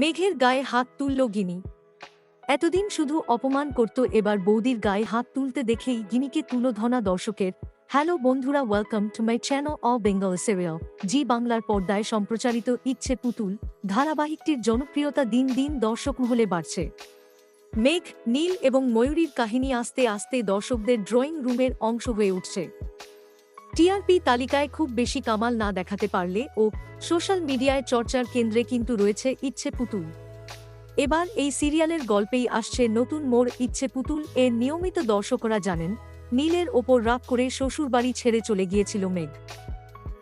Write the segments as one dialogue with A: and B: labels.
A: মেঘের গায়ে হাত তুলল গিনি। এতদিন শুধু অপমান করত এবার বৌদির গায়ে হাত তুলতে দেখেই গিনিকে তুলোধনা দর্শকের, হ্যালো বন্ধুরা ওয়েলকাম টু মাই চ্যানেল অ বেঙ্গল সিরিয়াল জি বাংলার পর্দায় সম্প্রচারিত ইচ্ছে পুতুল, ধারাবাহিকটির জনপ্রিয়তা দিন দিন দর্শক মহলে বাড়ছে। মেঘ, নীল এবং ময়ূরীর কাহিনী আস্তে আস্তে দর্শকদের ড্রয়িং রুমের অংশ হয়ে উঠছে। টিআরপি তালিকায় খুব বেশি কামাল না দেখাতে পারলে ও সোশ্যাল মিডিয়ায় চর্চার কেন্দ্রে কিন্তু রয়েছে ইচ্ছে পুতুল। এবার এই সিরিয়ালের গল্পেই আসছে নতুন মোড় ইচ্ছে পুতুল। এর নিয়মিত দর্শকরা জানেন, নীলের ওপর রাগ করে শ্বশুরবাড়ি ছেড়ে চলে গিয়েছিল মেঘ।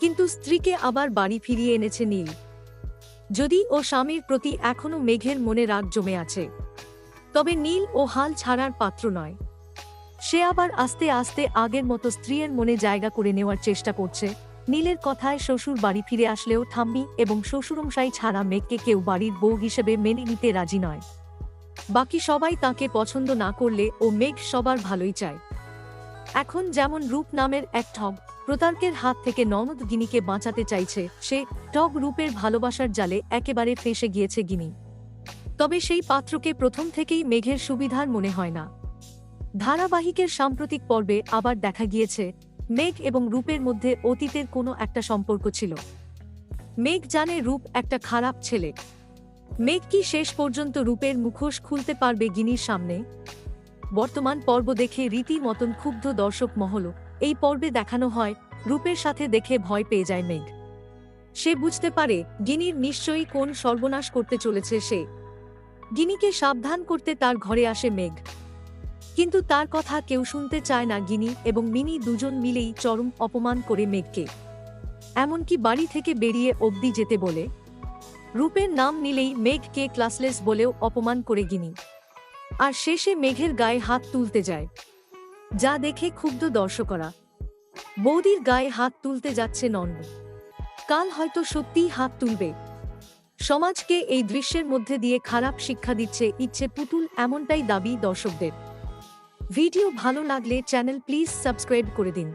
A: কিন্তু স্ত্রীকে আবার বাড়ি ফিরিয়ে এনেছে নীল। যদি ও স্বামীর প্রতি এখনও মেঘের মনে রাগ জমে আছে, তবে নীল ও হাল ছাড়ার পাত্র নয়। সে আবার আস্তে আস্তে আগের মতো স্ত্রীর মনে জায়গা করে নেওয়ার চেষ্টা করছে। নীলের কথায় শ্বশুর বাড়ি ফিরে আসলেও ঠাম্মি এবং শ্বশুরমশাই ছাড়া মেঘকে কেউ বাড়ির বউ হিসেবে মেনে নিতে রাজি নয়। বাকি সবাই তাকে পছন্দ না করলে ও মেঘ সবার ভালোই চায়। এখন যেমন রূপ নামের এক ঠগ, প্রতারকের হাত থেকে ননদ গিনিকে বাঁচাতে চাইছে, সে টগ রূপের ভালোবাসার জালে একেবারে ফেসে গিয়েছে গিনি। তবে সেই পাত্রকে প্রথম থেকেই মেঘের সুবিধার মনে হয় না। ধারাবাহিকের সাম্প্রতিক পর্বে আবার দেখা গিয়েছে, মেঘ এবং রূপের মধ্যে অতীতের কোনো একটা সম্পর্ক ছিল। মেঘ জানে রূপ একটা খারাপ ছেলে। মেঘ কি শেষ পর্যন্ত রূপের মুখোশ খুলতে পারবে গিনির সামনে? বর্তমান পর্ব দেখে রীতি মতন ক্ষুব্ধ দর্শক মহল, এই পর্বে দেখানো হয়, রূপের সাথে দেখে ভয় পেয়ে যায় মেঘ। সে বুঝতে পারে, গিনির নিশ্চয়ই কোন সর্বনাশ করতে চলেছে সে। গিনিকে সাবধান করতে তার ঘরে আসে মেঘ। কিন্তু তার কথা কেউ শুনতে চায় না গিনি এবং মিনি দুজন মিলেই চরম অপমান করে মেঘকে। এমনকি বাড়ি থেকে বেরিয়ে অবধি যেতে বলে। রূপের নাম নিলেই মেঘকে ক্লাসলেস বলেও অপমান করে গিনি। আর শেষে মেঘের গায়ে হাত তুলতে যায়। যা দেখে ক্ষুব্ধ দর্শকরা। বৌদির গায়ে হাত তুলতে যাচ্ছে নন্দ। কাল হয়তো সত্যিই হাত তুলবে। সমাজকে এই দৃশ্যের মধ্যে দিয়ে খারাপ শিক্ষা দিচ্ছে ইচ্ছে পুতুল এমনটাই দাবি দর্শকদের। ভিডিও ভালো লাগলে চ্যানেল প্লিজ সাবস্ক্রাইব করে দিন